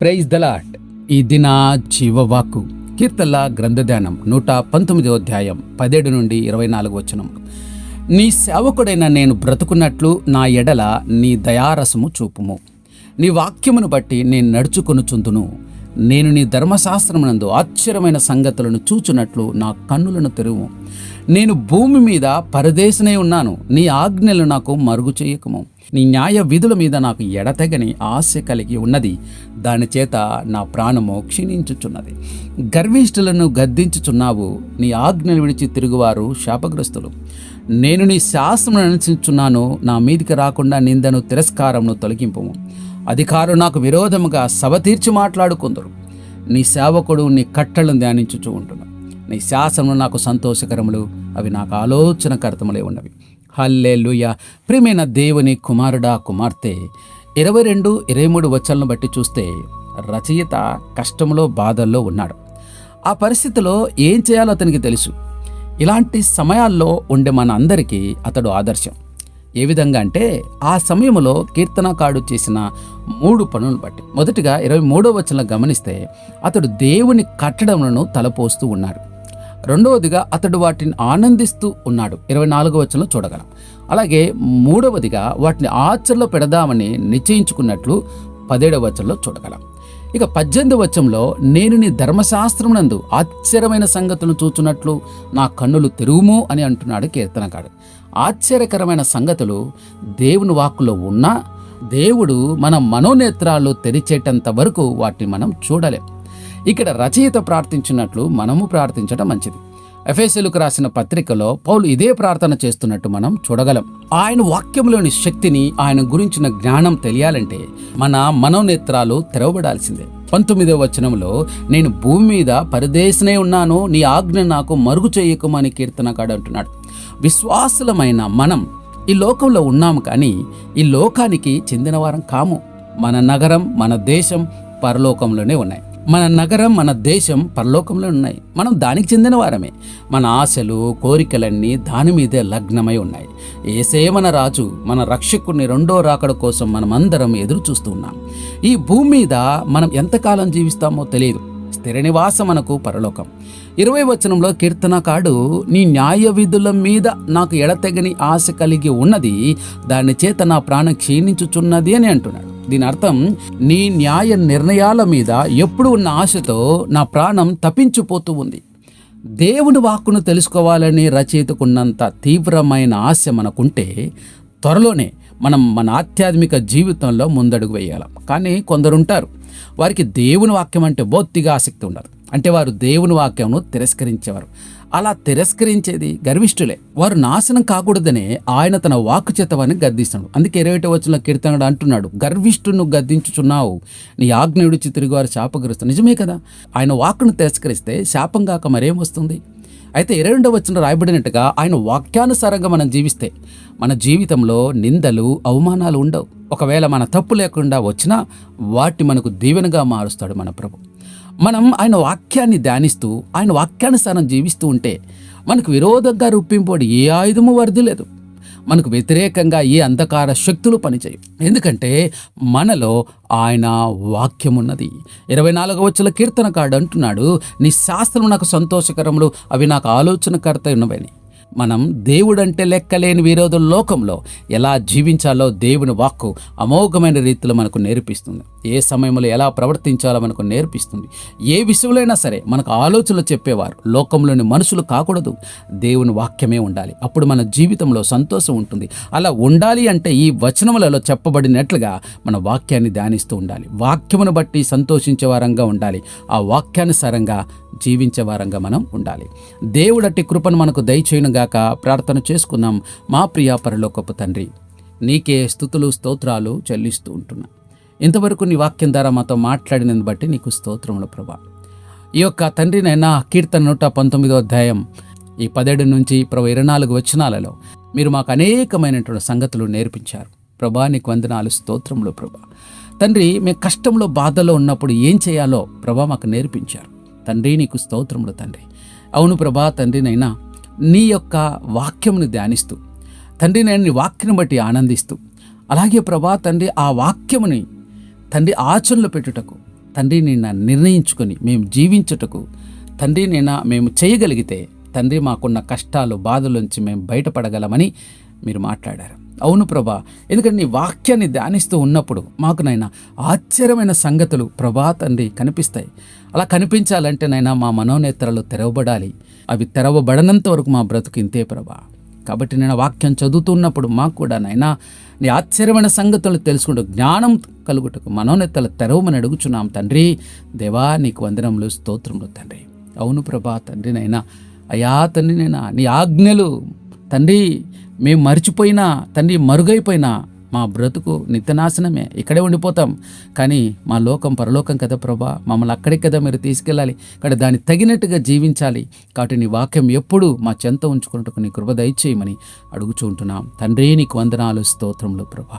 Praise దలాట్ ఈ దిన జీవవాకు కీర్తల గ్రంథధ్యానం నూట పంతొమ్మిదో అధ్యాయం పదిహేడు నుండి ఇరవై నాలుగు వచనం. నీ సేవకుడైన నేను బ్రతుకున్నట్లు నా ఎడల నీ దయారసము చూపుము. నీ వాక్యమును బట్టి నేను నడుచుకొనుచుందును నేను నీ ధర్మశాస్త్రమునందు ఆశ్చర్యమైన సంగతులను చూచున్నట్లు నా కన్నులను తెరువు నేను భూమి మీద పరదేశనే ఉన్నాను. నీ ఆజ్ఞలు నాకు మరుగు చేయకము నీ న్యాయ విధుల మీద నాకు ఎడతెగని ఆశ కలిగి ఉన్నది. దాని చేత నా ప్రాణము క్షీణించుచున్నది. గర్విష్ఠులను గద్దించుచున్నావు. నీ ఆజ్ఞలు విడిచి తిరుగువారు శాపగ్రస్తులు. నేను నీ శాస్త్రమును అనుసరించున్నాను నా మీదికి రాకుండా నిందను తిరస్కారమును తొలగింపు అధికారులు నాకు విరోధముగా సభ తీర్చి మాట్లాడుకుందరు. నీ సేవకుడు నీ కట్టలను ధ్యానించుచూ ఉంటున్నాను నీ శాసనములు నాకు సంతోషకరములు. అవి నాకు ఆలోచనకర్తములే ఉన్నవి. హల్లేలుయ. ప్రియమైన దేవుని కుమారుడా కుమార్తె ఇరవై రెండు ఇరవై మూడు వచ్చలను బట్టి చూస్తే రచయిత కష్టంలో బాధల్లో ఉన్నాడు. ఆ పరిస్థితిలో ఏం చేయాలో అతనికి తెలుసు. ఇలాంటి సమయాల్లో ఉండే మన అందరికీ అతడు ఆదర్శం. ఏ విధంగా అంటే ఆ సమయంలో కీర్తనకాడు చేసిన మూడు పనులు బట్టి. మొదటిగా ఇరవై మూడో వచనం గమనిస్తే అతడు దేవుని కట్టడములను తలపోస్తూ ఉన్నాడు. రెండవదిగా అతడు వాటిని ఆనందిస్తూ ఉన్నాడు. ఇరవై నాలుగో వచనంలో చూడగలం. అలాగే మూడవదిగా వాటిని ఆచరణలో పెడదామని నిశ్చయించుకున్నట్లు పదేడవ వచనంలో చూడగలం. ఇక పద్దెనిమిది వచనంలో నేను నీ ధర్మశాస్త్రమునందు ఆశ్చర్యమైన సంగతులను చూచున్నట్లు నా కన్నులు తెరుగుము అని అంటున్నాడు కీర్తనకాడు ఆశ్చర్యకరమైన సంగతులు దేవుని వాక్కులో ఉన్నా దేవుడు మన మనోనేత్రాలు తెరిచేటంత వరకు వాటిని మనం చూడలేం. ఇక్కడ రచయిత ప్రార్థించినట్లు మనము ప్రార్థించడం మంచిది. ఎఫ్ఎస్ఎలకు రాసిన పత్రికలో పౌలు ఇదే ప్రార్థన చేస్తున్నట్టు మనం చూడగలం. ఆయన వాక్యంలోని శక్తిని ఆయన గురించిన జ్ఞానం తెలియాలంటే మన మనోనేత్రాలు తెరవబడాల్సిందే. పంతొమ్మిదవ వచనంలో నేను భూమి మీద పరిదేశనే ఉన్నాను నీ ఆజ్ఞ నాకు మరుగు చేయకమని కీర్తనకాడు అంటున్నాడు. విశ్వాసులమైన మనం ఈ లోకంలో ఉన్నాము కానీ ఈ లోకానికి చెందినవారం కాము. మన నగరం మన దేశం పరలోకంలోనే ఉన్నాయి. మన నగరం మన దేశం పరలోకంలో ఉన్నాయి. మనం దానికి చెందిన వారమే. మన ఆశలు కోరికలన్నీ దాని మీదే లగ్నమై ఉన్నాయి. ఏసే మన రాజు మన రక్షకుని రెండో రాకడ కోసం మనం అందరం ఎదురు చూస్తూ ఉన్నాం. ఈ భూమి మీద మనం ఎంతకాలం జీవిస్తామో తెలియదు. స్థిర నివాసమనకు పరలోకం. ఇరవై వచనంలో కీర్తనకాడు నీ న్యాయ విధుల మీద నాకు ఎడతెగని ఆశ కలిగి ఉన్నది దాని చేత నా ప్రాణం క్షీణించుచున్నది అని అంటున్నాడు. దీని అర్థం నీ న్యాయ నిర్ణయాల మీద ఎప్పుడు ఉన్న ఆశతో నా ప్రాణం తప్పించిపోతూ ఉంది. దేవుని వాక్కును తెలుసుకోవాలని రచయితకున్నంత తీవ్రమైన ఆశ మనకుంటే త్వరలోనే మనం మన ఆధ్యాత్మిక జీవితంలో ముందడుగు వేయాలి. కానీ కొందరుంటారు వారికి దేవుని వాక్యం అంటే బొత్తిగా ఆసక్తి ఉండదు. అంటే వారు దేవుని వాక్యంను తిరస్కరించేవారు. అలా తిరస్కరించేది గర్విష్ఠులే. వారు నాశనం కాకూడదనే ఆయన తన వాక్కు చేతవని గద్దిస్తాడు. అందుకే ఇరవై వచ్చిన కీర్తనడు అంటున్నాడు గర్విష్ఠును గద్దించుచున్నావు నీ ఆజ్ఞ విడిచి తిరిగి వారు శాపగ్రస్తు నిజమే కదా? ఆయన వాక్కును తిరస్కరిస్తే శాపం కాక మరేం వస్తుంది? అయితే ఇరవై రెండవ వచ్చిన రాయబడినట్టుగా ఆయన వాక్యానుసారంగా మనం జీవిస్తే మన జీవితంలో నిందలు అవమానాలు ఉండవు. ఒకవేళ మన తప్పు లేకుండా వచ్చినా వాటిని మనకు దీవెనగా మారుస్తాడు మన ప్రభు. మనం ఆయన వాక్యాన్ని ధ్యానిస్తూ ఆయన వాక్యానుసారం జీవిస్తూ ఉంటే మనకు విరోధంగా రూపింపడి ఏ ఆయుధము వరదలేదు మనకు వ్యతిరేకంగా ఏ అంధకార శక్తులు పనిచేయవు. ఎందుకంటే మనలో ఆయన వాక్యం ఉన్నది ఇరవై నాలుగవ వచ్చల కీర్తనకాడు అంటున్నాడు నీ శాస్త్రం నాకు సంతోషకరములు అవి నాకు ఆలోచనకర్త ఉన్నవని మనం దేవుడంటే లెక్కలేని విరోధుల లోకంలో ఎలా జీవించాలో దేవుని వాక్కు అమోఘమైన రీతిలో మనకు నేర్పిస్తుంది. ఏ సమయంలో ఎలా ప్రవర్తించాలో మనకు నేర్పిస్తుంది. ఏ విషయంలో సరే మనకు ఆలోచనలు చెప్పేవారు. లోకంలోని మనుషులు కాకూడదు. దేవుని వాక్యమే ఉండాలి. అప్పుడు మన జీవితంలో సంతోషం ఉంటుంది. అలా ఉండాలి అంటే ఈ వచనములలో చెప్పబడినట్లుగా మన వాక్యాన్ని ధ్యానిస్తూ ఉండాలి. వాక్యమును బట్టి సంతోషించే వారంగా ఉండాలి. ఆ వాక్యానుసారంగా జీవించే వారంగా మనం ఉండాలి. దేవుడట్టి కృపను మనకు దయచేయునుగాక ప్రార్థన చేసుకుందాం. మా ప్రియా పరలోకపు తండ్రి నీకే స్థుతులు స్తోత్రాలు చెల్లిస్తూ ఉంటున్నా. ఇంతవరకు నీ వాక్యం ద్వారా మాతో మాట్లాడినందు బట్టి నీకు స్తోత్రములు ప్రభా. ఈ యొక్క తండ్రినైనా కీర్తన నూట పంతొమ్మిదో అధ్యాయం ఈ పదేడు నుంచి ప్రభు ఇరవై నాలుగు వచనాలలో మీరు మాకు అనేకమైనటువంటి సంగతులు నేర్పించారు. ప్రభా నీకు వందనాలు స్తోత్రములు ప్రభా. తండ్రి మేము కష్టంలో బాధలో ఉన్నప్పుడు ఏం చేయాలో ప్రభా మాకు నేర్పించారు. తండ్రి నీకు స్తోత్రములు తండ్రి. అవును ప్రభా తండ్రినైనా నీ యొక్క వాక్యమును ధ్యానిస్తూ తండ్రి నేను నీ వాక్యం బట్టి ఆనందిస్తూ అలాగే ప్రభా తండ్రి ఆ వాక్యముని తండ్రి ఆచరణలో పెట్టుటకు తండ్రి నిన్న నిర్ణయించుకొని మేము జీవించుటకు తండ్రి నిన్న మేము చేయగలిగితే తండ్రి మాకున్న కష్టాలు బాధలోంచి మేము బయటపడగలమని మీరు మాట్లాడారు. అవును ప్రభా ఎందుకంటే నీ వాక్యాన్ని ధ్యానిస్తూ ఉన్నప్పుడు మాకు నైనా ఆశ్చర్యమైన సంగతులు ప్రభా తండ్రి కనిపిస్తాయి. అలా కనిపించాలంటే నైనా మా మనోనేత్రాలు తెరవబడాలి. అవి తెరవబడనంత వరకు మా బ్రతుకు ఇంతే ప్రభా. కాబట్టి నేను వాక్యం చదువుతున్నప్పుడు మాకు కూడా నైనా నీ ఆశ్చర్యమైన సంగతులు తెలుసుకుంటూ జ్ఞానం కలుగుటకు మనోనేతలు తెరవమని అడుగుచున్నాం తండ్రి. దేవా నీకు వందనములు స్తోత్రములు తండ్రి. అవును ప్రభా తండ్రి నైనా. అయా తండ్రి నైనా నీ ఆజ్ఞలు తండ్రి మేము మర్చిపోయినా తండ్రి మరుగైపోయినా మా బ్రతుకు నిత్యనాశనమే. ఇక్కడే ఉండిపోతాం. కానీ మా లోకం పరలోకం కదా ప్రభా. మమ్మల్ని అక్కడికి కదా మీరు తీసుకెళ్ళాలి. ఇక్కడ దాన్ని తగినట్టుగా జీవించాలి. కాబట్టి నీ వాక్యం ఎప్పుడు మా చెంత ఉంచుకున్నట్టుకు నీ కృప దయచేయమని అడుగుచూ ఉంటున్నాం తండ్రి నీకు వందనాలు స్తోత్రములు ప్రభా.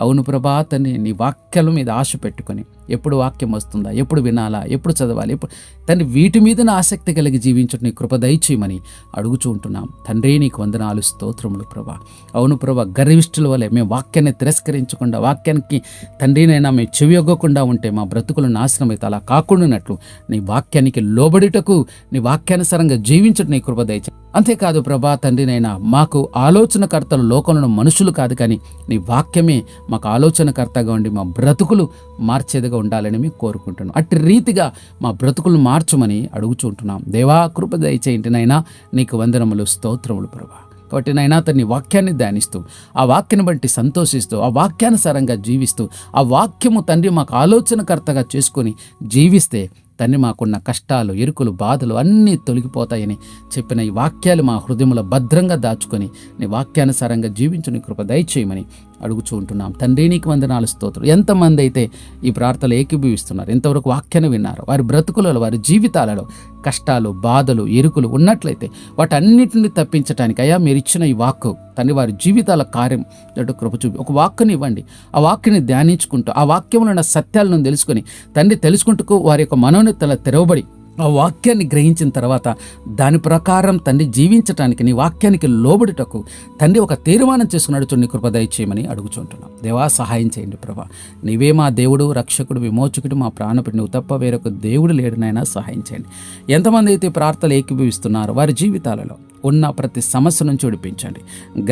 అవును ప్రభా తండ్రి నీ వాక్యాల మీద ఆశ పెట్టుకొని ఎప్పుడు వాక్యం వస్తుందా ఎప్పుడు వినాలా ఎప్పుడు చదవాలి ఎప్పుడు తండ్రి వీటి మీద ఆసక్తి కలిగి జీవించడం నీ కృప దయచేయమని అడుగుచూ ఉంటున్నాం. తండ్రి నీకు వందనాలు స్తోత్రములు ప్రభా. అవును ప్రభా గర్విష్ఠుల వలె మేము వాక్యాన్ని తిరస్కరించకుండా వాక్యానికి తండ్రినైనా మేము చెవియొగ్గకుండా ఉంటే మా బ్రతుకులు నాశనం అయితే అలా కాకుండానట్లు నీ వాక్యానికి లోబడుటకు నీ వాక్యానుసారంగా జీవించడం నీ కృప దయచే అంతేకాదు ప్రభా తండ్రినైనా మాకు ఆలోచనకర్తలు లోకంలో మనుషులు కాదు కానీ నీ వాక్యమే మాకు ఆలోచనకర్తగా ఉండి మా బ్రతుకులు మార్చేదిగా ఉండాలని మేము కోరుకుంటున్నాం. అట్టి రీతిగా మా బ్రతుకులు మార్చమని అడుగుచుంటున్నాం దేవా కృప దయచేయండి నైనా నీకు వందనములు స్తోత్రములు ప్రభా. కాబట్టి నైనా అతన్ని వాక్యాన్ని ధ్యానిస్తూ ఆ వాక్యాన్ని బట్టి సంతోషిస్తూ ఆ వాక్యానుసారంగా జీవిస్తూ ఆ వాక్యము తండ్రి మాకు ఆలోచనకర్తగా చేసుకొని జీవిస్తే తండ్రి మాకున్న కష్టాలు ఎరుకులు బాధలు అన్నీ తొలగిపోతాయని చెప్పిన ఈ వాక్యాలు మా హృదయంలో భద్రంగా దాచుకొని నీ వాక్యానుసారంగా జీవించు నీ కృప దయచేయమని అడుగుచూ ఉంటున్నాం. తండ్రి నీకు వందనాలు స్తోత్రం. ఎంతమంది అయితే ఈ ప్రార్థనలు ఏకీభవిస్తున్నారు ఎంతవరకు వాక్యాన్ని విన్నారు వారి బ్రతుకులలో వారి జీవితాలలో కష్టాలు బాధలు ఎరుకులు ఉన్నట్లయితే వాటన్నిటిని తప్పించడానికి అయ్యా మీరు ఇచ్చిన ఈ వాక్కు తండ్రి వారి జీవితాల కార్యం అటు కృప చూపి ఒక వాక్కుని ఇవ్వండి. ఆ వాక్యని ధ్యానించుకుంటూ ఆ వాక్యంలో ఉన్న సత్యాలను తెలుసుకొని తండ్రి తెలుసుకుంటూ వారి యొక్క మనోన్నతల తెరవబడి ఆ వాక్యాన్ని గ్రహించిన తర్వాత దాని ప్రకారం తండ్రి జీవించటానికి నీ వాక్యానికి లోబడుటకు తండ్రి ఒక తీర్మానం చేసుకున్నాడు చూడండి కృపదయ చేయమని అడుగుచుంటున్నాం. దేవా సహాయం చేయండి ప్రభా. నీవే మా దేవుడు రక్షకుడు విమోచకుడు మా ప్రాణపుడు నువ్వు తప్ప వేరొక దేవుడు లేడునైనా సహాయం చేయండి. ఎంతమంది అయితే ప్రార్థనలు ఏకీభవిస్తున్నారో వారి జీవితాలలో ఉన్న ప్రతి సమస్య నుంచి విడిపించండి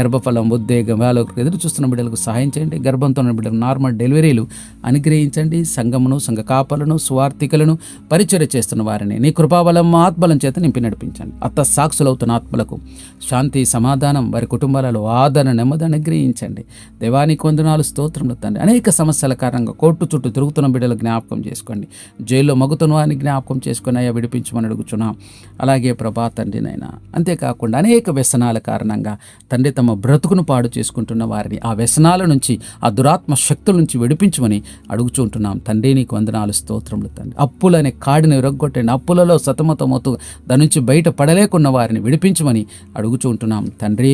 గర్భఫలం ఉద్వేగం వాళ్ళకు ఎదురు చూస్తున్న బిడ్డలకు సహాయం చేయండి. గర్భంతో ఉన్న బిడ్డలకు నార్మల్ డెలివరీలు అనుగ్రహించండి. సంఘమును సంఘ కాపలను సువార్థికలను పరిచయ చేస్తున్న వారిని నీ కృపాబలం ఆత్మలం చేత నింపి నడిపించండి. అత్త సాక్షులవుతున్న ఆత్మలకు శాంతి సమాధానం వారి కుటుంబాలలో ఆదరణ నెమ్మది అనుగ్రహించండి. దేవానికి వందనాలు స్తోత్రములు తండ్రి. అనేక సమస్యల కారణంగా కోర్టు చుట్టూ తిరుగుతున్న బిడ్డలు జ్ఞాపకం చేసుకోండి. జైల్లో మగుతున్న వారిని జ్ఞాపకం చేసుకుని అయ్యా విడిపించమని అడుగుచున్నాం. అలాగే ప్రభా తండ్రినైనా అంతేకాకుండా అనేక వ్యసనాల కారణంగా తండ్రి తమ బ్రతుకును పాడు చేసుకుంటున్న వారిని ఆ వ్యసనాల నుంచి ఆ దురాత్మ శక్తుల నుంచి విడిపించమని అడుగుచుంటున్నాం తండ్రి నీకు వందనాలు స్తోత్రములు తండ్రి. అప్పులనే కాడిని విరగొట్టండి అప్పులలో సతమతమవుతూ దాని నుంచి బయట పడలేకున్న వారిని విడిపించమని అడుగుచుంటున్నాం తండ్రి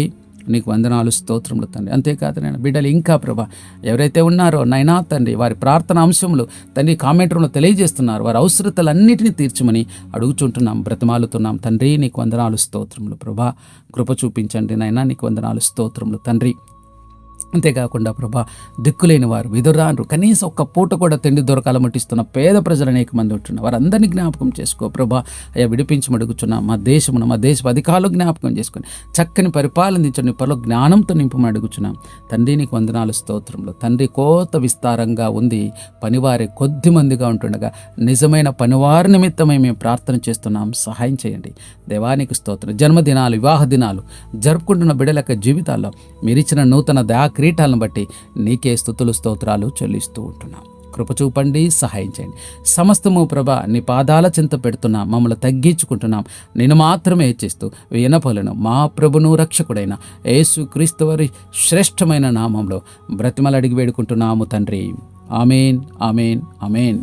నీకు వందనాలు స్తోత్రములు తండ్రి. అంతేకాదు నేను బిడ్డలు ఇంకా ప్రభా ఎవరైతే ఉన్నారో నైనా తండ్రి వారి ప్రార్థన అంశములు తండ్రి కామెంట్ రూమ్లో తెలియజేస్తున్నారు. వారి అవసరతలన్నిటినీ తీర్చమని అడుగుచుంటున్నాం బ్రతమాలుతున్నాం. తండ్రి నీకు వందనాలు స్తోత్రములు ప్రభా. కృప చూపించండి నైనా నీకు వందనాలు స్తోత్రములు తండ్రి. అంతేకాకుండా ప్రభా దిక్కులేని వారు విదురాన్రు కనీసం ఒక్క పూట కూడా తిండి దొరకాలమటిస్తున్న పేద ప్రజలు అనేక మంది ఉంటున్నారు వారందరినీ జ్ఞాపకం చేసుకో ప్రభా. అయ్యా విడిపించమడుగుచున్నా మా దేశమును మా దేశ అధికారులు జ్ఞాపకం చేసుకుని చక్కని పరిపాలనించండి పలు జ్ఞానంతో నింపమని అడుగుచున్నాం. తండ్రి నీకు వందనాలు స్తోత్రంలో తండ్రి కోత విస్తారంగా ఉంది పనివారే కొద్ది మందిగా ఉంటుండగా నిజమైన పనివారి నిమిత్తమై మేము ప్రార్థన చేస్తున్నాం. సహాయం చేయండి. దేవానికి స్తోత్రం. జన్మదినాలు వివాహ దినాలు జరుపుకుంటున్న బిడ్డల యొక్క జీవితాల్లో మీరిచ్చిన నూతన దయా కిరీటాలను బట్టి నీకే స్థుతులు స్తోత్రాలు చెల్లిస్తూ ఉంటున్నాం. కృప చూపండి సహాయం చేయండి. సమస్తము ప్రభ నీ పాదాల చింత పెడుతున్నా మమ్మల్ని తగ్గించుకుంటున్నాం. నేను మాత్రమే హెచ్చిస్తూ వినపలను మా ప్రభును రక్షకుడైన యేసు క్రీస్తువరి శ్రేష్టమైన నామంలో బ్రతిమలు అడిగి వేడుకుంటున్నాము తండ్రి. Amen amen amen.